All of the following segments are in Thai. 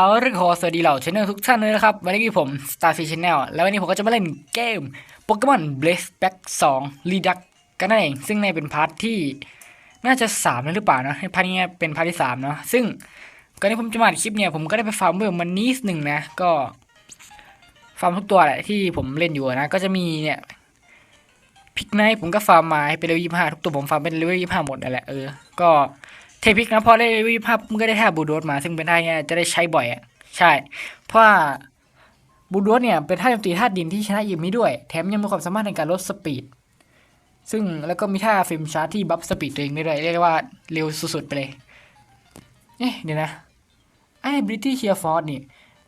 เอาเรื่องขอสวัสดีเหล่าชแนลทุกท่านเลยนะครับ วันนี้คือผม Starfish Channel แล้ววันนี้ผมก็จะมาเล่นเกม Pokemon Blaze Back 2 Reduct กันนั่นเอง ซึ่งในเป็นพาร์ทที่น่าจะ3แล้วหรือเปล่านะให้พาร์ทนี้เป็นพาร์ทที่3เนาะซึ่งก่อนที่ผมจะมาคลิปเนี่ยผมก็ได้ไปฟาร์มเวลมันนิดหนึ่งนะ ก็ฟาร์มทุกตัวแหละที่ผมเล่นอยู่นะ ก็จะมีเนี่ยพิกไนท์ผมก็ฟาร์มมาให้เป็นเลเวลยี่ห้าทุกตัวผมฟาร์มเป็นเลเวลยี่ห้าหมดนั่นแหละเออก็ เทพิกนะพอได้วิภาพมันก็ได้ท่าบูโดสมา ซึ่งเป็นท่าเนี้ยจะได้ใช้บ่อยอะใช่ เพราะว่าบูโดสเนี่ยเป็นท่าโจมตีท่าดินที่ชนะยิมนี้ด้วย แถมยังมีความสามารถในการลดสปีด ซึ่งแล้วก็มีท่าฟิล์มชาร์ที่บัฟสปีดตัวเองได้ด้วยเรียกว่าเร็วสุดๆไปเลยเอ๊ะเดี๋ยวนะไอ้บริตี้เชียร์ฟอร์ดนี่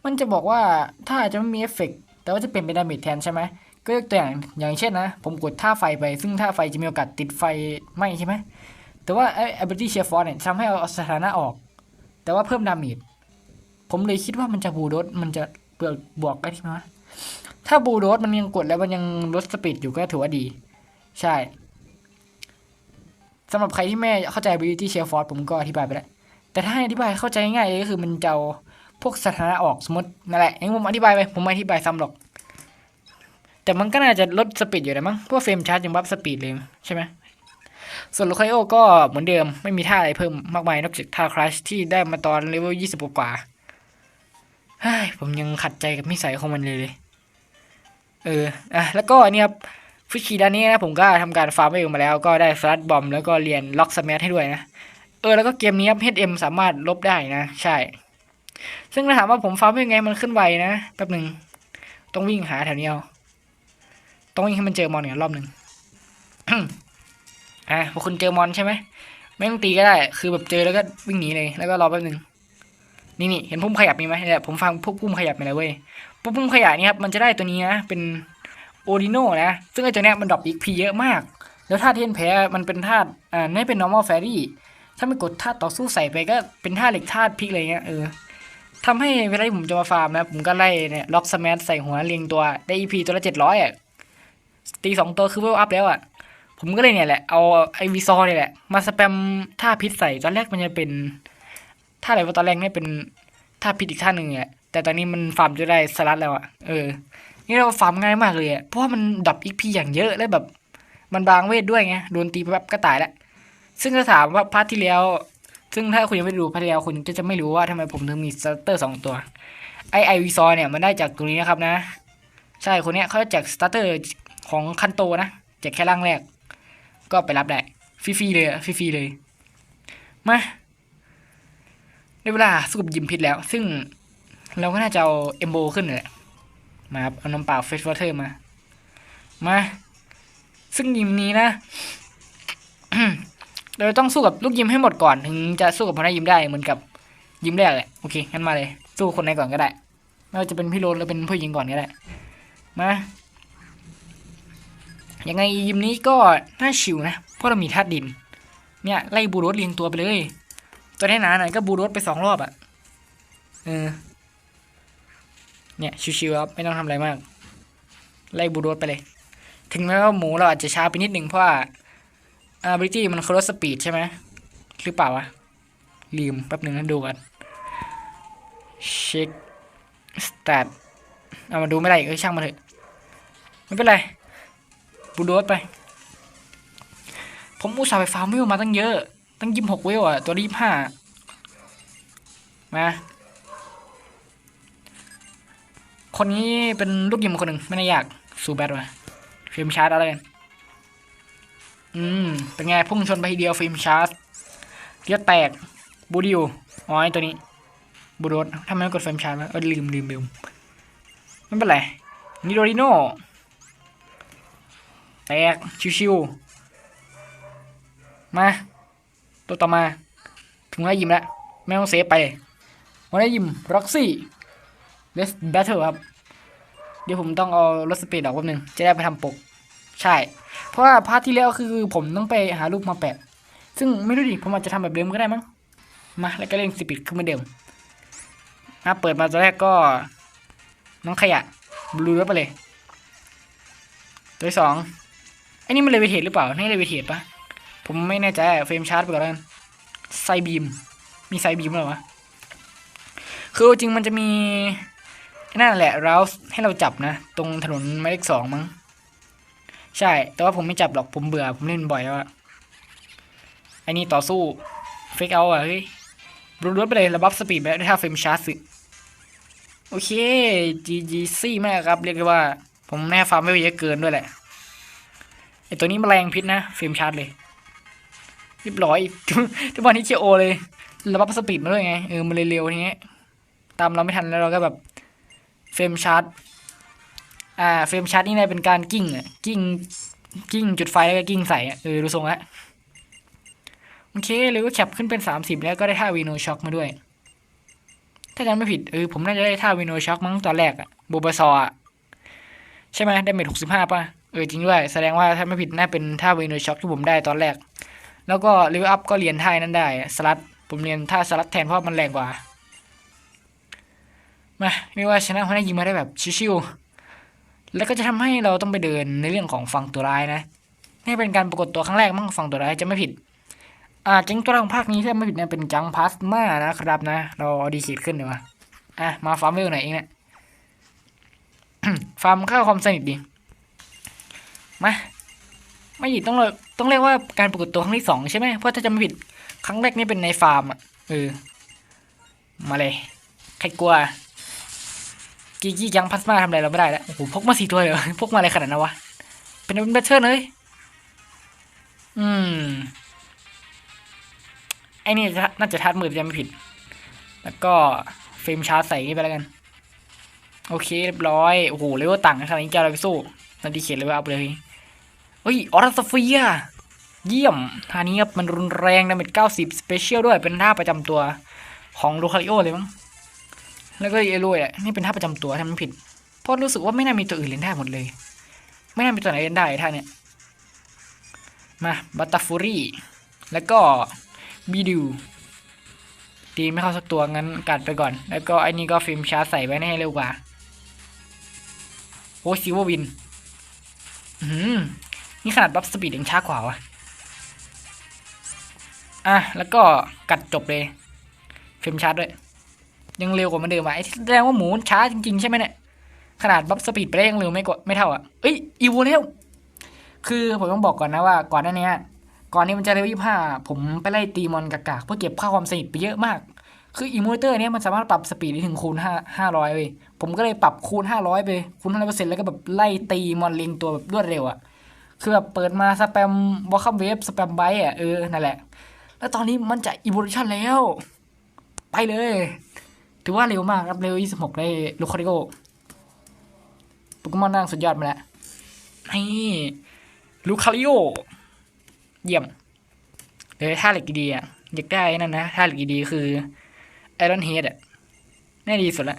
มันจะบอกว่าถ้าจะไม่มีเอฟเฟกต์แต่ว่าจะเป็นเป็นดาเมจแทนใช่ไหมก็ยกตัวอย่างอย่างเช่นนะ ผมกดท่าไฟไป ซึ่งท่าไฟจะมีโอกาสติดไฟไหมใช่ไหม แต่ว่าไอ้ ability share force เนี่ยทำให้เอาสถานะออก แต่ว่าเพิ่มดาเมจผมเลยคิดว่ามันจะบูโดสมันจะเปลือกบวกได้ที่ไหมวะถ้าบูโดสมันยังกดแล้วมันยังลดสปีดอยู่ก็ถือว่าดี ใช่สำหรับใครที่ไม่เข้าใจ ability share force ผมก็อธิบายไปแล้ว แต่ถ้าอธิบายเข้าใจง่ายเลยก็คือมันจะเอาพวกสถานะออกสมมตินั่นแหละอย่างที่ผมอธิบายไปผมไม่อธิบายซ้ำหรอก แต่มันก็น่าจะลดสปีดอยู่นะมั้งเพราะว่าเฟรมชาร์จยังบัฟสปีดเลยใช่ไหม ส่วนลูคไคโอก็เหมือนเดิมไม่มีท่าอะไรเพิ่มมากมายนอกจากท่าครัชที่ได้มาตอนเลเวลยี่สิบกว่าฮ้ยผมยังขัดใจกับนิสัยของมันเลยเลยเอออะแล้วก็อันนี้ครับฟิชคีด้านนี้นะผมก็ทำการฟาร์มเองมาแล้วก็ได้ฟลัดบอมแล้วก็เรียนล็อกสแมทให้ด้วยนะเออแล้วก็เกมนี้ครับ HM สามารถลบได้นะ ใช่ ซึ่งถ้าถามว่าผมฟาร์มยังไงมันขึ้นไวนะแป๊บหนึ่งต้องวิ่งหาแถวนี้เอาต้องวิ่งให้มันเจอมอนเนี่ยรอบหนึ่ง อะพอคุณเจอมอนใช่ไหมไม่ต้องตีก็ได้ คือแบบเจอแล้วก็วิ่งหนีเลย แล้วก็รอแป๊บนึง นี่นี่เห็นพุ่มขยับมีไหมเนี่ยผมฟังพวกพุ่มขยับไปเลยเว้ยพวกพุ่มขยับนี่ครับ มันจะได้ตัวนี้นะ เป็นโอดิโนนะ ซึ่งไอ้ตัวเนี้ยมันดรอปอีกพีเยอะมาก แล้วท่าเทียนแพ้มันเป็นท่าอ่านี่เป็น normal fairy ถ้าไม่กดท่าตุต่อสู้ใส่ไปก็เป็นท่าเหล็กท่าพลิกอะไรเงี้ย เออทำให้เวลาผมจะมาฟาร์มนะ ผมก็ไล่เนี่ยล็อกสมาร์ใส่หัวเรียงตัว ได้อีพีตัวละเจ็ดร้อยอะ ตีสองตัวคือเวลอัพแล้วอะ ผมก็เลยเนี่ยแหละเอาไอวีซอเนี่ยแหละ มาสแปมท่าพิษใส่ตอนแรกมันจะเป็นท่าอะไรวะตอนแรกเนี่ยเป็นท่าพิษอีกท่าหนึ่งอะแต่ตอนนี้มันฟาร์มจะได้สลัดแล้วอะเออ นี่เราฟาร์มง่ายมากเลยอะเพราะว่ามันดับอีกพีอย่างเยอะแล้วแบบ มันบางเวทด้วยไงโดนตีไปแบก็ตายแล้วซึ่งถ้าถามว่าพาร์ทที่แล้ว ซึ่งถ้าคุณยังไม่ดูพาร์ทที่แล้วคุณก็จะไม่รู้ว่าทำไมผมถึงมีสตาร์เตอร์สองตัวไอไอวีซอเนี่ยมันได้จากตรงนี้นะครับนะ ใช่คนเนี้ยเขาจะแจกสตาร์เตอร์ของคันโตนะแจกแค่ร่างแรก ก็ไปรับได้ฟรีๆเลยอะฟรีๆเลย มาได้เวลาสู้กับยิมพิษแล้ว ซึ่งเราก็น่าจะเอาเอมโบขึ้นเลยแหละมาครับเอาน้ำเปล่าเฟสวอเตอร์มา มา ซึ่งยิมนี้นะ เราต้องสู้กับลูกยิมให้หมดก่อน ถึงจะสู้กับพนักยิมได้เหมือนกับยิมแรกแหละโอเคงั้นมาเลย สู้คนไหนก่อนก็ได้ไม่ว่าจะเป็นพี่โรนหรือเป็นผู้หญิงก่อนก็ได้ มา ยังไงยิมนี้ก็น่าชิวนะ เพราะเรามีธาตุดิน เนี่ยไล่บูโรสเรียงตัวไปเลย ตัวนี้หนาหน่อยก็บูโรสไปสองรอบอะ่ะ เออ เนี่ยชิวๆครับไม่ต้องทำอะไรมาก ไล่บูโรสไปเลย ถึงแม้ว่าหมูเราอาจจะช้าไปนิดนึงเพราะว่าอาบริตี้มันครสสปีดใช่ไหมหรือเปล่าวะ ลืมแป๊บหนึ่งนะดูกันเช็คสแตทเอามาดูไม่ได้อีกเอ้ยช่างมาเถอะ ไม่เป็นไร บูโดสไป ผมอุตส่าห์ไปฟาร์มวิวมาตั้งเยอะ ตั้งยี่สิบหกวิวอะ ตัวยี่สิบห้ามา คนนี้เป็นลูกยิมคนหนึ่งไม่น่ายากสูแบทว่ะฟิล์มชาร์จอะไรกัน อืม เป็นไงพุ่งชนไปทีเดียวฟิล์มชาร์จเลียดแตก บูดิวอ๋อไอตัวนี้ บูโดสทำไมไม่กดฟิล์มชาร์จวะเออลืมลืมลืมไม่เป็นไรนิโดริโน แตก ชิวๆ มา ตัวต่อมาถึงได้ยิมแล้วไม่ต้องเซฟไปวันได้ยิมร็อกซี่เลสแบทเทิลครับ เดี๋ยวผมต้องเอารถสปีดออกแป๊บนึง จะได้ไปทำปก ใช่ เพราะว่าพาร์ทที่แล้วคือผมต้องไปหารูปมาแปะ ซึ่งไม่รู้ดิ ผมอาจจะทำแบบเดิมก็ได้มั้ง มา แล้วก็เล่นสปีดขึ้นมือนเดิมอะเปิดมาตัวแรกก็ น้องขยะบลูรถไปเลย ตัวที่สอง ไอ้นี่มันเลเวเทตหรือเปล่านี่เลเวเทตปะผมไม่แน่ใจเฟรมชาร์จไปก่อนแล้วไซบีม มีไซบีมหรอวะคือคือจริงมันจะมีนั่นแหละเราให้เราจับนะ ตรงถนนหมายเลขสองมั้ง ใช่ แต่ว่าผมไม่จับหรอกผมเบื่อ ผมเล่นบ่อยแล้วอะไอ้นี่ต่อสู้เฟกเอาอะเฮ้ยรุดๆไปเลยระบับสปีดไปได้ท่าเฟรมชาร์จสิโอเค GG ซี่มากครับ เรียกได้ว่า ผมแน่ฟาร์มไม่เยอะเกินด้วยแหละ ไอตัวนี้แมลงพิษนะเฟรมชาร์จเลยเรียบร้อยทุกวันนี้เชียโอเลยระบับสปีดมาด้วยไงเออมันเร็วทีเนี้ยตามเราไม่ทันแล้วเราก็แบบเฟรมชาร์จอ่าเฟรมชาร์จนี่นี่ยเป็นการกิ้งอะกิ้งกิ้งจุดไฟแล้วก็กิ้งใส่อะเออดูทรงละโอเคเลยก็แคปขึ้นเป็นสามสิบแล้วก็ได้ท่าวีโนช็อคมาด้วย ถ้าจำไม่ผิดเออผมน่าจะได้ท่าวีโนช็อคมั้งตอนแรกอะบูบาซออะใช่ไหมได้เมทหกสิบห้าป่ะ เออจริงด้วย แสดงว่าถ้าไม่ผิดน่าเป็นท่าเวีโนช็อคที่ผมได้ตอนแรก แล้วก็เลเวลอัพก็เรียนท่านั้นได้สลัดผมเรียนท่าสลัดแทนเพราะมันแรงกว่ามาไม่ว่าชนะเพราะน่ายิงมาได้แบบชิวๆแล้วก็จะทำให้เราต้องไปเดินในเรื่องของฝั่งตัวร้ายนะนี่เป็นการปรากฏตัวครั้งแรกมั้งฝั่งตัวร้ายจะไม่ผิดอ่าจังตัวแรกของภาคนี้ถ้าไม่ผิดเนี่ยเป็นจังพาสมานะครับนะ เราเอาดีขีดขึ้นดีกว่าอะมาฟาร์มเวลหน่อยเองเนี่ยฟาร์มค่าวความสนิทดี มาไม่ผิดต้องเลยต้องเรียกว่าการปรากฏตัวครั้งที่สองใช่ไหมเพราะถ้าจะไม่ผิดครั้งแรกนี่เป็นในฟาร์มอะเออมาเลย ใครกลัวกีกี้ยังพัสมาทำอะไรเราไม่ได้แล้วโอ้โหพกมาสี่ตัวเลยพกมาอะไรขนาดนั้นวะเป็นเป็นแบทเทิลเลยอืมไอ้นี่น่าจะทัดมือจะไม่ผิด แล้วก็เฟรมชาร์จใส่นี่ไปแล้วกัน โอเคเรียบร้อย โอ้โหเลเวลต่างกันขนาดนี้จะเอาอะไรไปสู้นันดีเขียนเลเวลอัพเลย เฮ้ยออร์สเฟียเยี่ยมท่านี้ครับมันรุนแรงนะเป็นเก้าสิบสเปเชียลด้วยเป็นท่าประจำตัวของลูคาริโอเลยมั้งแล้วก็เอโรยอะนี่เป็นท่าประจำตัวทำไม่ผิดเพราะรู้สึกว่าไม่น่ามีตัวอื่นเล่นได้หมดเลย ไม่น่ามีตัวไหนเล่นได้ท่าเนี้ยมาบัตตาฟูรี่แล้วก็บีดูตีไม่เข้าสักตัวงั้นกัดไปก่อน แล้วก็ไอ้นี่ก็ฟิล์มชาร์จใส่ไว้ให้เร็วกว่าโอ้ซิววิน อืม นี่ขนาดบัฟสปีดยังช้ากว่าวะอะ แล้วก็กัดจบเลยเฟมชาร์ด้วย ยังเร็วกว่าเหมันเดิมอะไอ้ที่แสดงว่าหมูนช้าจริง ๆ ใช่ไหมเนี่ย ขนาดบัฟสปีดไปได้ยังเร็วไม่กว่าไม่เท่าอะเอ้ยอีโวเร็วคือผมต้องบอกก่อนนะว่าก่อนหน้านี้ก่อนนี้มันจะเร็วยี่ห้าผมไปไล่ตีมอนกากๆเพื่อเก็บค่าความสนิทไปเยอะมาก คืออีโมเตอร์เนี้ยมันสามารถปรับสปีดได้ถึงคูณห้าห้าร้อยเลยผมก็เลยปรับคูณห้าร้อยไปคูณห้าร้อยเปอร์เซ็นต์แล้วก็แบบไล่ตีมอนเรียงตัวแบบรวดเร็วอะ คือแบบเปิดมาสแปมบอลคัมเวฟสแปมไบต์อะเออนั่นแหละ แล้วตอนนี้มันจะอีโวลูชันแล้ว ไปเลย ถือว่าเร็วมากครับเร็ว 26ได้ลูคาริโกโปเกมอนนั่งสุดยอดมาแล้วนี่ลูคาริโอเยี่ยมเลยท่าเหล็กดีอะอยากได้นั่นนะท่าเหล็กดีคือไอรอนเฮดอะแน่ดีสุดละ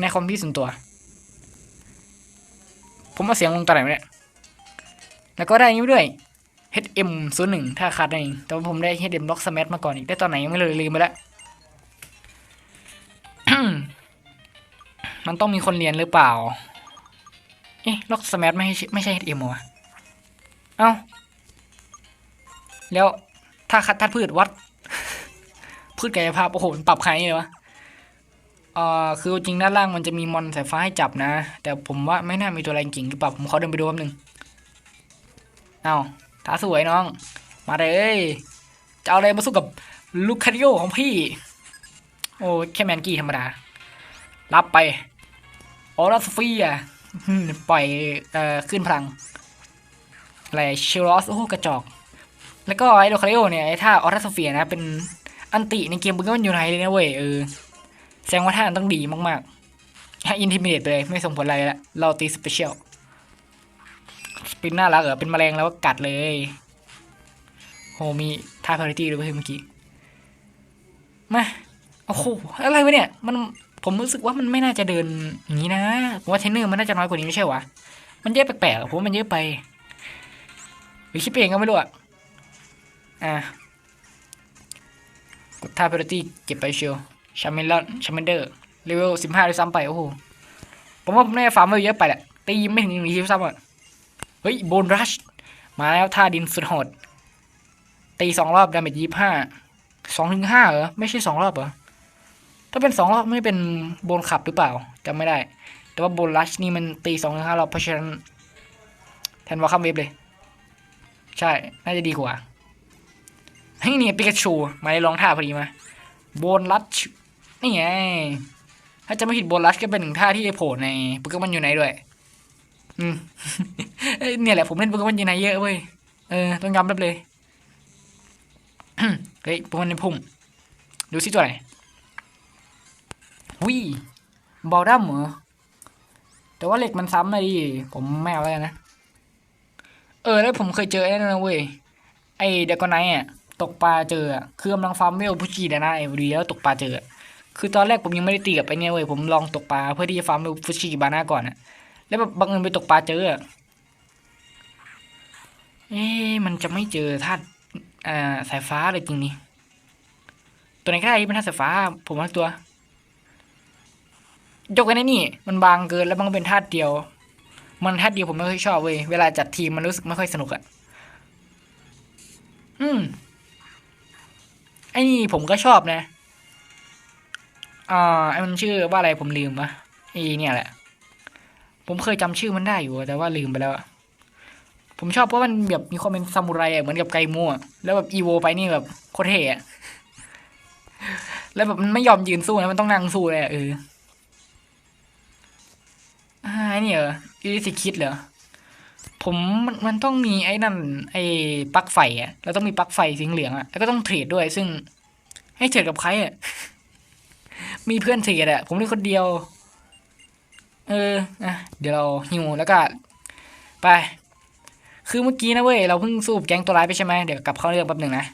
ในคอมพิวส่วนตัว ผมมาเสียงลงตอนไหนวะเนี่ย แล้วก็ได้นี้ด้วย HM 0 1 ถ้าขาดนั่นเองแต่ว่าผมได้ HM Lock Smash มาก่อนอีก ได้ตอนไหนยังไม่เลยลืมไปแล้วมันต้องมีคนเรียนหรือเปล่า เอ๊ะล็อกสมัไม่ใช่ไม่ใช่ HM วะเอ้า แล้วถ้าคัดทัดพืชวัด พืชกายภาพ โอ้โหมันปรับใครเลยวะ เอ่อคือจริงด้านล่างมันจะมีมอนสายฟ้าให้จับนะ แต่ผมว่าไม่น่ามีตัวอะไรจริงหรือเปล่าผมขอเดินไปดูแป๊บนึงเอาท้าสวยน้อง มาเลยจะเอาอะไรมาสู้กับลูคาริโอของพี่ โอ้แค่แมนกี้ธรรมดา รับไปออรัสฟีอะปล่อยเอ่อขึ้นพลังอะไรเชลอสโอ้กระจอก แล้วก็ไอโดคาริโอเนี่ยไอท่าออรัสเฟียนะเป็นอันติในเกมบึ้งมันอยู่ไหนเลยนะเว้ยเออ แสดงว่าท่านต้องดีมากๆให้อินทิมิเดตไปเลย ไม่ส่งผลอะไรละเราตีสเปเชียลสปินน่ารักเหรอเป็นแมลงแล้วก็กัดเลย โหมีท่าพาริตี้ด้วยเมื่อกี้ มาโอ้โหอะไรวะเนี่ย มันผมรู้สึกว่ามันไม่น่าจะเดินอย่างนี้นะผมว่าเทรนเนอร์มันน่าจะน้อยกว่านี้ไม่ใช่วะมันเยอะแปลกๆผมว่ามันเยอะไปหรือคิดไปเองก็ไม่รู้อะอะกดท่าพาริตี้เก็บไปเชียว ชาเมลอนชาเมนเดอร์เลเวลสิบห้าด้วยซ้ำไป โอ้โห ผมว่าผมน่าจะฟาร์มไว้เยอะไปแหละ ตีไม่ถึงหนึ่งทีซ้ำอะ เฮ้ย โบนรัช มาแล้วท่าดินสุดโหด ตีสองรอบ ดาเมจยี่ห้าสองถึงห้าเหรอ ไม่ใช่สองรอบเหรอ ถ้าเป็นสองรอบไม่เป็นโบนขับหรือเปล่าจำไม่ได้ แต่ว่าโบนลัชนี่มันตีสองถึงห้ารอบเพราะฉะนั้นแทนวอลคัมเวฟเลย ใช่ น่าจะดีกว่าเฮ้ยนี่ปิกาชู มาได้ลองท่าพอดีมาโบนลัช นี่ไง ถ้าจะไม่ผิดโบลัชก็เป็นหนึ่งท่าที่โผล่ในโปเกมอนอยู่ไหนด้วยอืมเนี่ยแหละผมเล่นโปเกมอนอยู่ไหนเยอะเว้ย เออ ต้องยอมรับเลยเฮ้ยโปเกมอนในพุ่ม ดูสิตัวไหนวิบอลดัมเหรอ แต่ว่าเหล็กมันซ้ำเลยดิ ผมไม่เอาแล้วนะ เออ แล้วผมเคยเจอไอ้นั่นเว้ย ไอ้เดกอนไนอะ ตกปลาเจออะคือกำลังฟาร์มเวลพุชีดานะไอ้ดีแล้วตกปลาเจออะ คือตอนแรกผมยังไม่ได้ตีกับไอเนี่ยเว้ยผมลองตกปลาเพื่อที่จะฟาร์มเวลพุชีบาน่าก่อนอะแล้วแบบบังเอิญไปตกปลาเจออะเอ๊มันจะไม่เจอธาตุอ่าสายฟ้าเลยจริงนี่ตัวไหนก็ได้ที่เป็นธาตุสายฟ้า ผมว่าตัวยกกันไอ้นี่ มันบางเกินแล้วมันก็เป็นธาตุเดียว มันธาตุเดียวผมไม่ค่อยชอบเว้ยเวลาจัดทีมมันรู้สึกไม่ค่อยสนุกอะอืมไอ้นี่ผมก็ชอบนะ อ่าไอ้มันชื่อว่าอะไรผมลืมปะอ้เนี่ยแหละ ผมเคยจำชื่อมันได้อยู่แต่ว่าลืมไปแล้วผมชอบเพราะมันแบบมีความเป็นซามูไรอะเหมือนกับไกมัวแล้วแบบอีโวไปนี่แบบโคตรเท่อะแล้วแบบมันไม่ยอมยืนสู้นะมันต้องนั่งสู้เลยอะเออไอ้นี่เหรออีลิสิคิดเหรอผมมันมันต้องมีไอ้นั่น ไอ้ปลั๊กไฟอะแล้วต้องมีปลั๊กไฟสีเหลืองอะแล้วก็ต้องเทรดด้วย ซึ่งให้เทรดกับใครอะ มีเพื่อนเทรดอะผมเล่นคนเดียว เอออะเดี๋ยวเราหิวแล้วก็ ไป คือเมื่อกี้นะเว้ยเราเพิ่งสู้กับแก๊งตัวร้ายไปใช่ไหมเดี๋ยวกลับเข้าเรื่องแป๊บหนึ่งนะ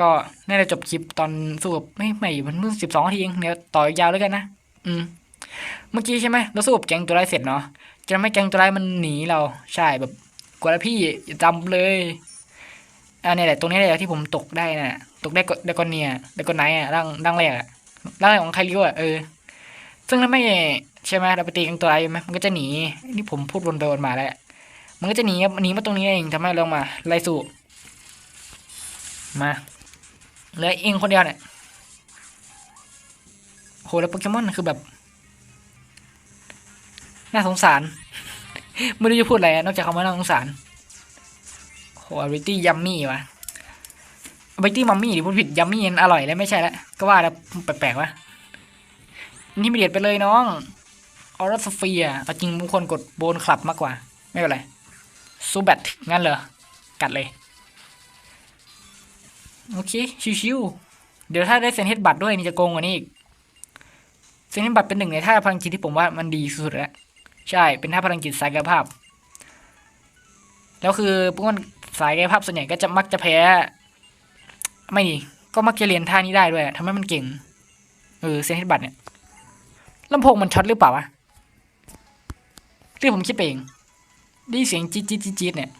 ก็น่าจะจบคลิปตอนสู้กับไม่ไม่มันเพิ่งสิบสองนาทีเองเดี๋ยวต่อยาวแล้วกันนะอืม เมื่อกี้ใช่ไหมเราสู้กับแก๊งตัวร้ายเสร็จเนาะจะทำให้แก๊งตัวร้ายมันหนีเราใช่แบบกว่าแล้วพี่อย่าจำเลยอันนี้แหละตรงนี้แหละที่ผมตกได้น่ะ ตกได้ก็ได้กอนเนียได้กอนไนอะร่างร่างแรกอะ ร่างแรกของใครริ้วอะเออ ซึ่งถ้าไม่ใช่ไหมเราไปตีก๊งตัวร้ายใช่ไหมมันก็จะหนี นี่ผมพูดวนไปวนมาแล้วมันก็จะหนีครับหนีมาตรงนี้เองทำให้เรามาไล่สู้มาเหลือเองคนเดียวเนี่ยโหแล้วโปเกมอนคือแบบ น่าสงสาร ไม่รู้จะพูดอะไรนอกจากคำว่าน่าสงสารโหอ b ิตี้ยัมมี่วะ อ b ิตี้มัมมี่ดิพูดผิดยัมมี่อร่อยแล้วไม่ใช่แล้วก็ว่าแล้วแปลกๆวะนี่ไมีเดียดไปเลยน้องออร์สเฟียเอาจริงบางคนกดโบนคลับมากกว่า ไม่เป็นไรซูแบทงั้นเหรอ กัดเลย โอเค ชิวๆเดี๋ยวถ้าได้เซนเฮดบัตรด้วยนี่จะโกงกว่านี้อีกเซนเฮดบัตรเป็นหนึ่งในท่าพลังจิตที่ผมว่ามันดีสุดๆแล้ว ใช่เป็นท่าพลังจิตสายกายภาพ แล้วคือพวกมันสายกายภาพส่วนใหญ่ก็จะมักจะแพ้ ไม่ดีก็มักจะเรียนท่านี้ได้ด้วยทำให้มันเก่ง เออเซนเฮดบัตเนี่ยลำโพงมันช็อตหรือเปล่าวะที่ผมคิดไปเองได้เสียงจี๊ดจี๊ดจี๊ดจี๊ดเนี่ย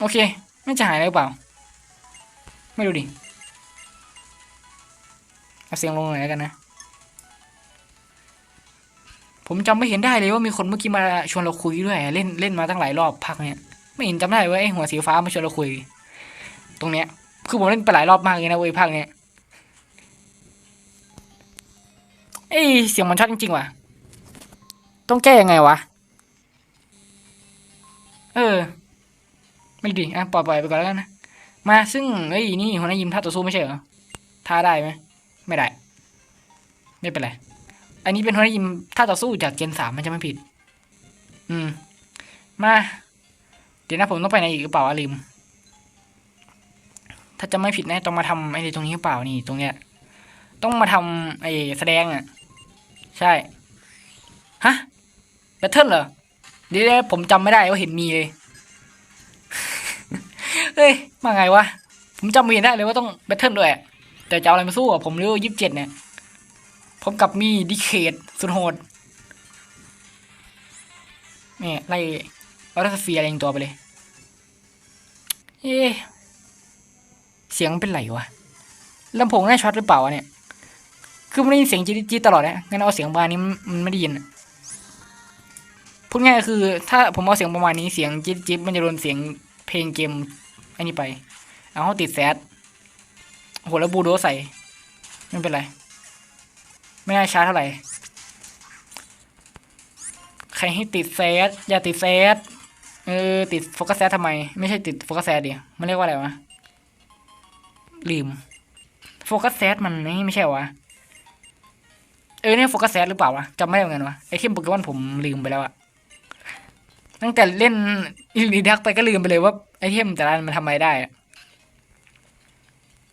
โอเค ไม่จะหายหรือเปล่า ไม่รู้ดิเอาเสียงลงหน่อยแล้วกันนะ ผมจำไม่เห็นได้เลยว่ามีคนเมื่อกี้มาชวนเราคุยด้วย เล่นเล่นมาตั้งหลายรอบพักเนี่ย ไม่เห็นจำได้ว้ยไอ้หัวสีฟ้ามาชวนเราคุย ตรงเนี้ย คือผมเล่นไปหลายรอบมากเลยนะเว้ยภาคเนี้ยเอ้ยเสียงมันชัดจริงๆว่ะ ต้องแก้ยังไงวะ เออ ไม่ดีอะปล่อยไปก่อนแล้วกันนะ มาซึ่งเอ้ยนี่หัวหน้ายิมท่าต่อสู้ไม่ใช่เหรอท่าได้ไหมไม่ได้ ไม่เป็นไร อันนี้เป็นหัวหน้ายิมท่าต่อสู้จากเจนสามมันจะไม่ผิด อืม มา เดี๋ยวนะผมต้องไปไหนอีกหรือเปล่าวะลืม ถ้าจะไม่ผิดนะต้องมาทำไอ้ตรงนี้หรือเปล่านี่ตรงเนี้ย ต้องมาทำไอ้แสดงอะ ใช่ ฮะแบทเทิลเหรอเดี๋ยวผมจำไม่ได้ว่าเห็นมีเลยเฮ้ยมาไงวะ ผมจำไม่ได้เลยว่าต้องแบทเทิลด้วย แต่จะเอาอะไรมาสู้อะผมเรียกยี่สิบเจ็ดเนี่ยผมกับมีดิเคดสุดโหดนี่ไล่ออร์สเฟียร์อะไรอย่างตัวไปเลย เอ๊ เสียงมันเป็นไรวะลำโพงน้าช็อตหรือเปล่าวะเนี่ย คือมันได้ยินเสียงจี๊ดจี๊ดตลอดนะงั้นเอาเสียงประมาณนี้มันไม่ได้ยินพูดง่ายคือ ถ้าผมเอาเสียงประมาณนี้เสียงจี๊ดจี๊ดมันจะโดนเสียงเพลงเกมอันนี้ไป เอาเขาติดแซดโหแล้วบูโดใส่ไม่เป็นไร ไม่น่าช้าเท่าไหร่ใครให้ติดเซตอย่าติดเซตเออติดโฟกัสแซททำไม ไม่ใช่ติดโฟกัสแซดดิมันเรียกว่าอะไรวะ ลืม โฟกัสแซดมันนี่ไม่ใช่วะ เออเนี่ยโฟกัสแซดหรือเปล่าวะจำไม่ได้เหมือนกันวะไอเทมโปเกมอนผมลืมไปแล้วอะตั้งแต่เล่นอิลีดักไปก็ลืมไปเลยว่าไอเทมแต่ละอันมันทำอะไรได้อะ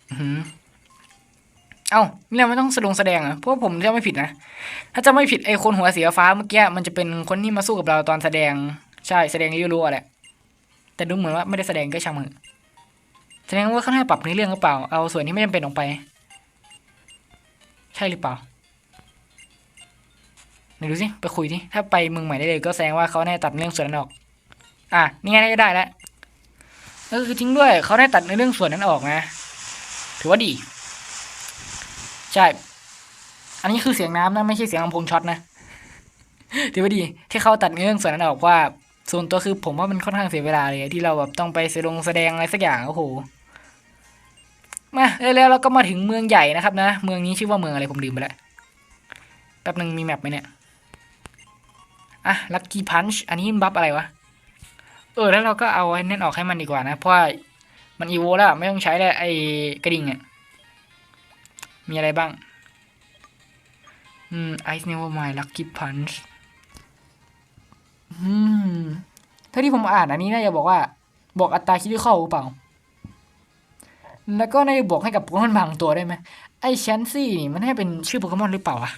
อื้อหือเอ้านี่เราไม่ต้องแสดงแสดงอะเพราะว่าผมจะไม่ผิดนะ ถ้าจะไม่ผิดไอคนหัวสีฟ้าเมื่อกี้มันจะเป็นคนที่มาสู้กับเราตอนแสดง ใช่แสดงที่รู้ๆแหละแต่ดูเหมือนว่าไม่ได้แสดงก็ช่างมัน แสดงว่าเขาให้ปรับในเรื่องหรือเปล่า เอาส่วนที่ไม่จำเป็นออกไป ใช่หรือเปล่าไหนดูสิไปคุยดิถ้าไปเมืองใหม่ได้เลย ก็แสดงว่าเขาได้ตัดเรื่องส่วนนั้นออก อะนี่ไงก็ได้แล้วเออคือจริงด้วยเขาได้ตัดในเรื่องส่วนนั้นออกนะ ถือว่าดี ใช่ อันนี้คือเสียงน้ำนะไม่ใช่เสียงลำโพงช็อตนะถือว่าดี ที่เขาตัดเรื่องส่วนนั้นออกว่าส่วนตัวคือผมว่ามันค่อนข้างเสียเวลาเลยที่เราแบบต้องไปแสดงแสดงอะไรสักอย่างโอ้โห มาแล้วเราก็มาถึงเมืองใหญ่นะครับนะ เมืองนี้ชื่อว่าเมืองอะไรผมลืมไปแล้วแป๊บหนึ่งมีแมปไหมเนี่ยอะลัคกี้พันช์อันนี้บัฟอะไรวะ เออแล้วเราก็เอาไอ้นั่นออกให้มันดีกว่านะ เพราะมันอีโวแล้วไม่ต้องใช้แล้วไอ้กระดิ่งอะมีอะไรบ้าง อืมไอซ์เนเวอร์มายลัคกี้พันช์อืมเท่าที่ผมอ่านอันนี้น่าจะบอกว่า บอกอัตราคิดที่เข้าหรือเปล่า แล้วก็น่าจะบอกให้กับโปเกมอนบางตัวได้ไหมไอ้แชนซี่นี่มันให้เป็นชื่อโปเกมอนหรือเปล่าอะ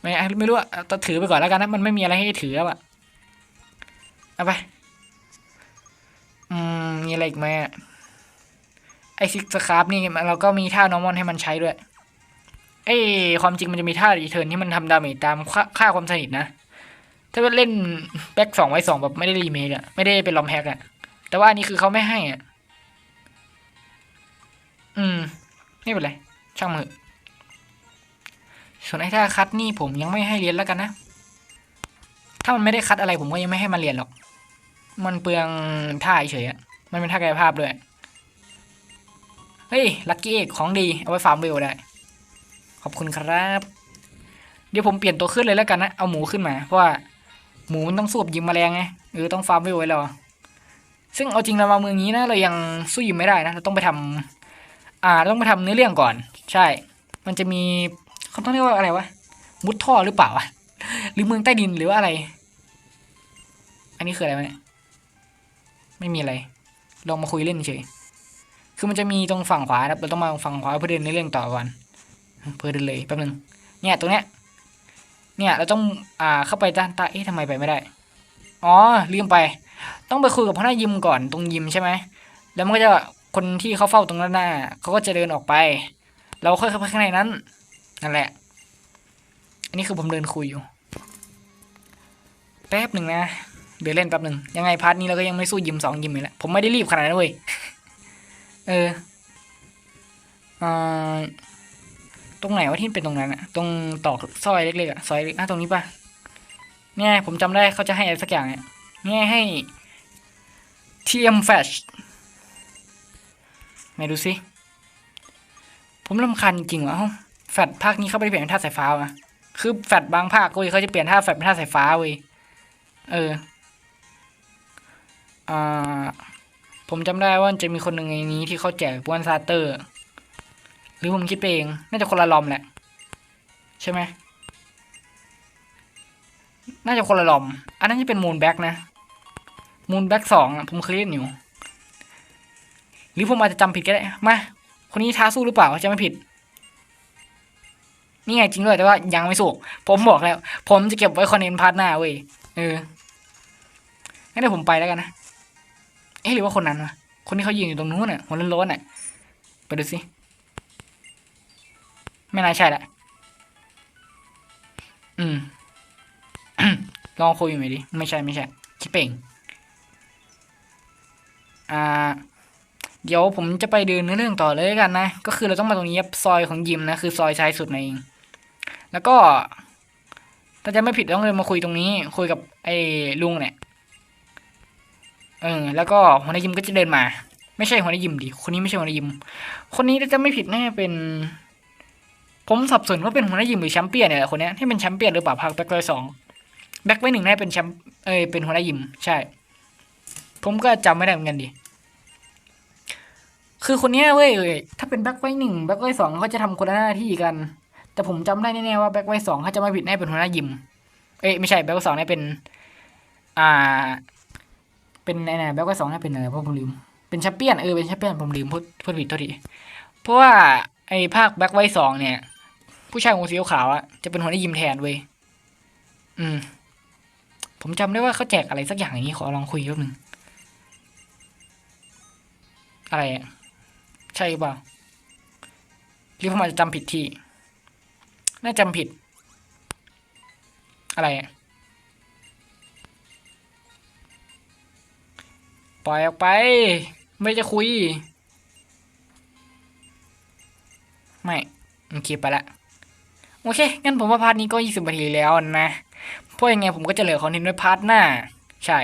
ไม่ไม่รู้อะเอถือไปก่อนแล้วกันนะมันไม่มีอะไรให้ถืออะเอาไปอืมมีอะไรอีกไหมอะไอซิกสคร์ฟนี่เราก็มีท่านอร์มอนให้มันใช้ด้วยเอ้ความจริงมันจะมีท่ารีเทิร์นที่มันทำดาเมจตามค่าค่าความสนิทนะ ถ้าเล่นแบ็กสองไว้สองแบบไม่ได้รีเมคอะไม่ได้เป็นลอมแฮกอะแต่ว่าอันนี้คือเขาไม่ให้อะ อืม ไม่เป็นไร ช่างมือ ส่วนไอ้ท่าคัดนี่ผมยังไม่ให้เรียนแล้วกันนะ ถ้ามันไม่ได้คัดอะไรผมก็ยังไม่ให้มันเรียนหรอก มันเปลืองท่าเฉยอะมันเป็นท่ากายภาพด้วย เฮ้ย ลัคกี้เอกของดี เอาไว้ฟาร์มเวลได้ ขอบคุณครับ เดี๋ยวผมเปลี่ยนตัวขึ้นเลยแล้วกันนะ เอาหมูขึ้นมา เพราะว่าหมูมันต้องสู้กับยิงแมลงไงเออต้องฟาร์มไว้ไว้รอซึ่งเอาจริงเรามาเมืองนี้นะเรายังสู้ยิงไม่ได้นะ เราต้องไปทำ อ่าเราต้องไปทำเนื้อเรื่องก่อน ใช่ มันจะมีเขาต้องเรียกว่าอะไรวะมุดท่อหรือเปล่าวะหรือเมืองใต้ดินหรือว่าอะไร อันนี้คืออะไรวะเนี่ยไม่มีอะไร ลองมาคุยเล่นเฉยคือมันจะมีตรงฝั่งขวานะเราต้องมาฝั่งขวาเพื่อเดินในเรื่องต่อก่อนเพื่อเดินเลยแป๊บนึงเนี่ยตรงเนี้ยเนี่ยเราต้องอ่าเข้าไปด้านใต้เอ๊ะทำไมไปไม่ได้อ๋อลืมไป ต้องไปคุยกับพนักยิมก่อนตรงยิมใช่ไหมแล้วมันก็จะ คนที่เขาเฝ้าตรงด้านหน้าเขาก็จะเดินออกไป เราค่อยเข้าไปข้างในนั้นนั่นแหละ อันนี้คือผมเดินคุยอยู่ แป๊บหนึ่งนะ เดี๋ยวเล่นแป๊บหนึ่งยังไงพาร์ทนี้เราก็ยังไม่สู้ยิมสองยิมเลยแหละผมไม่ได้รีบขนาดนั้นเว้ยเอออ่าตรงไหนว่าที่เป็นตรงนั้นอะตรงตอกซอยเล็กๆอะซอยอะตรงนี้ปะเนี่ยผมจำได้เขาจะให้อะไรสักอย่างเนี่ยเนี่ยให้ TM Flash ไม่ดูสิ ผมรำคาญจริงๆวะเอ้าแฟดภาคนี้เขาไม่ได้เปลี่ยนเป็นท่าสายฟ้าอะคือแฟดบางภาคเว้ยเขาจะเปลี่ยนท่าแฟดเป็นท่าสายฟ้าเว้ย เออ อ่า ผมจำได้ว่าจะมีคนหนึ่งในนี้ที่เขาแจกวันซาเตอร์ หรือผมคิดเอง น่าจะคนละลอมแหละ ใช่ไหม น่าจะคนละลอม อันนั้นจะเป็นมูนแบ็กนะ มูนแบ็กสองผมเคยเล่นอยู่ หรือผมอาจจะจำผิดก็ได้มาคนนี้ท้าสู้หรือเปล่าจะไม่ผิด นี่ไงจริงด้วยแต่ว่ายังไม่สู้ผมบอกแล้ว ผมจะเก็บไว้คอนเทนต์พาร์ทหน้าเว้ยเอองั้นเดี๋ยวผมไปแล้วกันนะเอ๊ะหรือว่าคนนั้นวะคนที่เขายืนอยู่ตรงนู้นน่ะหัวโล้นๆน่ะไปดูสิไม่น่าใช่แหละอืมลองคุยอยู่ไหมดิไม่ใช่ไม่ใช่คิดเป่งอ่า เดี๋ยวผมจะไปเดินเรื่องต่อเลยกันนะ ก็คือเราต้องมาตรงนี้ซอยของยิมนะคือซอยซ้ายสุดนั่นเอง แล้วก็ถ้าจะไม่ผิดต้องเดินมาคุยตรงนี้ คุยกับไอ้ลุงเนี่ยเออแล้วก็หัวหน้ายิมก็จะเดินมา ไม่ใช่หัวหน้ายิมดิคนนี้ไม่ใช่หัวหน้ายิม คนนี้ถ้าจะไม่ผิดแน่าเป็น ผมสับสนว่าเป็นหัวหน้ายิมหรือแชมเปี้ยนเนี่ยแหละคนนี้ที่เป็นแชมเปี้ยนหรือเปล่าภาคแบ็คไวสองแบ็คไวหนึ่งน่าเป็นแชมป์เอ้ยเป็นหัวหน้ายิม ใช่ ผมก็จำไม่ได้เหมือนกันดิ คือคนเนี้ยเว้ยเยถ้าเป็นแบ็คไว้หนึ่งแบ็คไว้สองเขาจะทำคนละหน้าที่กัน แต่ผมจำได้แน่ๆว่าแบ็คไว้สองเขาจะไม่ผิดแน่เป็นหัวหน้ายิม เอ้ยไม่ใช่แบ็คไว้สองเนี่ยเป็น อ่า เป็นไอ้น่ะแบ็คไว้สองเนี่ยเป็นอะไรเพราะผมลืม เป็นแชมเปี้ยนเออเป็นแชมเปี้ยนผมลืมพูดพูดผิดโทษทีเพราะว่าไอ้ภาคแบ็คไว้สองเนี่ย ผู้ชายหัวสีขาวอะจะเป็นหัวหน้ายิมแทนเว้ยอืม ผมจำได้ว่าเขาแจกอะไรสักอย่างอย่างนี้ขอลองคุยแป๊บนึงอะไรอะ ใช่หรือเปล่าหรือผมอาจจะจำผิดที่ น่าจำผิด อะไรปล่อยออกไป ไม่จะคุย ไม่โอเคไปละ โอเค งั้นผมว่าพาร์ทนี้ก็ 20นาทีแล้วนะ เพราะยังไงผมก็จะเหลือคอนเทนต์ไว้พาร์ทหน้า ใช่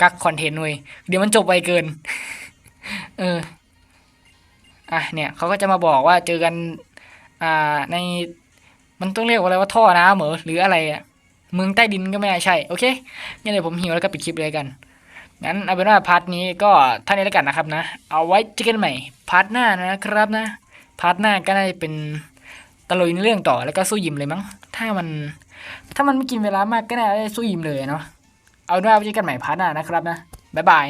กักคอนเทนต์ไว้เดี๋ยวมันจบไปเกิน เออ อะเนี่ยเขาก็จะมาบอกว่าเจอกันอ่าในมันต้องเรียกว่าอะไรว่าท่อน้ำเหรอหรืออะไรอะเมืองใต้ดินก็ไม่ใช่ โอเคงั้นเดี๋ยวผมหิวแล้วก็ปิดคลิปเลยกันงั้นเอาเป็นว่าพาร์ทนี้ก็ท่านี้แล้วกันนะครับนะ เอาไว้เจอกันใหม่พาร์ทหน้านะครับนะพาร์ทหน้าก็น่าจะเป็นตะลุยในเรื่องต่อแล้วก็สู้ยิมเลยมั้งถ้ามัน ถ้ามันไม่กินเวลามากก็น่าจะได้สู้ยิมเลยเนาะเอาเป็นว่าไว้เจอกันใหม่พาร์ทหน้านะครับนะบ๊ายบาย